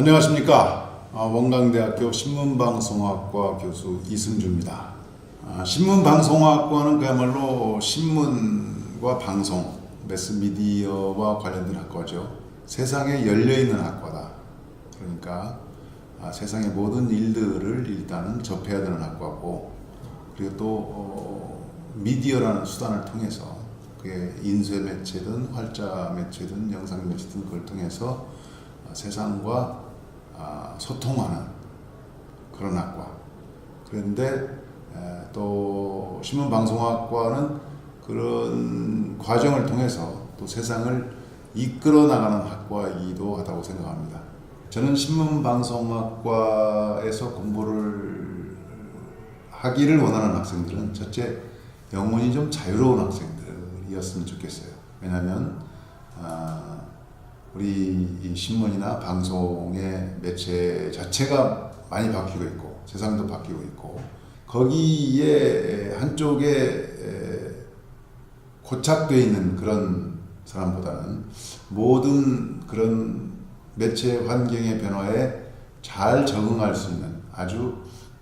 안녕하십니까. 아, 원광대학교 신문방송학과 교수 이승주입니다. 아, 신문방송학과는 그야말로 신문과 방송, 매스미디어와 관련된 학과죠. 세상에 열려있는 학과다. 그러니까 아, 세상의 모든 일들을 일단은 접해야 되는 학과고 그리고 또 어, 미디어라는 수단을 통해서 그게 인쇄 매체든 활자 매체든 영상 매체든 그걸 통해서 아, 세상과 아, 소통하는 그런 학과. 그런데 에, 또 신문방송학과는 그런 과정을 통해서 또 세상을 이끌어 나가는 학과이기도 하다고 생각합니다. 저는 신문방송학과에서 공부를 하기를 원하는 학생들은 첫째 영혼이 좀 자유로운 학생들이었으면 좋겠어요. 왜냐하면 아, 우리 이 신문이나 방송의 매체 자체가 많이 바뀌고 있고 세상도 바뀌고 있고 거기에 한쪽에 에, 고착되어 있는 그런 사람보다는 모든 그런 매체 환경의 변화에 잘 적응할 수 있는 아주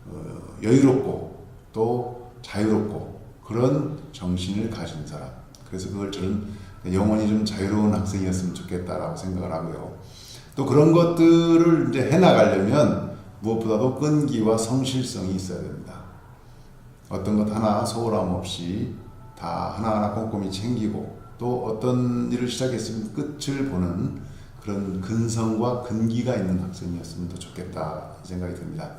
어, 여유롭고 또 자유롭고 그런 정신을 가진 사람. 그래서 그걸 저는 영원히 좀 자유로운 학생이었으면 좋겠다라고 생각을 하고요. 또 그런 것들을 이제 해나가려면 무엇보다도 끈기와 성실성이 있어야 됩니다. 어떤 것 하나 소홀함 없이 다 하나하나 꼼꼼히 챙기고 또 어떤 일을 시작했으면 끝을 보는 그런 근성과 근기가 있는 학생이었으면 더 좋겠다 생각이 듭니다.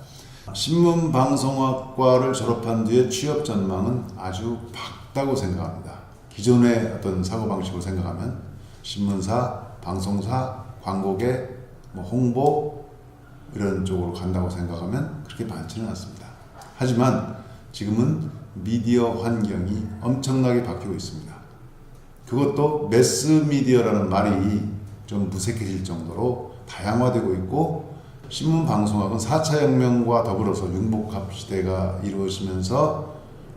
신문방송학과를 졸업한 뒤에 취업 전망은 아주 밝다고 생각합니다. 기존의 어떤 사고 방식으로 생각하면 신문사, 방송사, 광고계, 뭐 홍보 이런 쪽으로 간다고 생각하면 그렇게 많지는 않습니다. 하지만 지금은 미디어 환경이 엄청나게 바뀌고 있습니다. 그것도 매스 미디어라는 말이 좀 무색해질 정도로 다양화되고 있고 신문 방송학은 4차 혁명과 더불어서 융복합 시대가 이루어지면서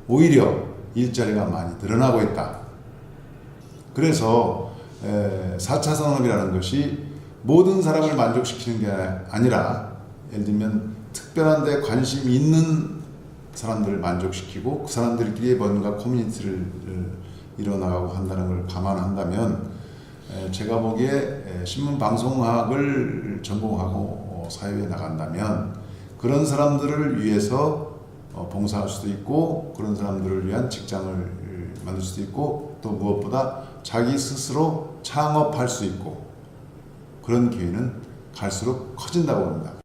오히려 일자리가 많이 늘어나고 있다. 그래서 에, 4차 산업이라는 것이 모든 사람을 만족시키는 게 아니라 예를 들면 특별한 데 관심 있는 사람들을 만족시키고 그 사람들끼리 뭔가 커뮤니티를 이뤄나가고 한다는 걸 감안한다면 에, 제가 보기에 에, 신문 방송학을 전공하고 어, 사회에 나간다면 그런 사람들을 위해서 어, 봉사할 수도 있고 그런 사람들을 위한 직장을 만들 수도 있고 또 무엇보다 자기 스스로 창업할 수 있고 그런 기회는 갈수록 커진다고 봅니다.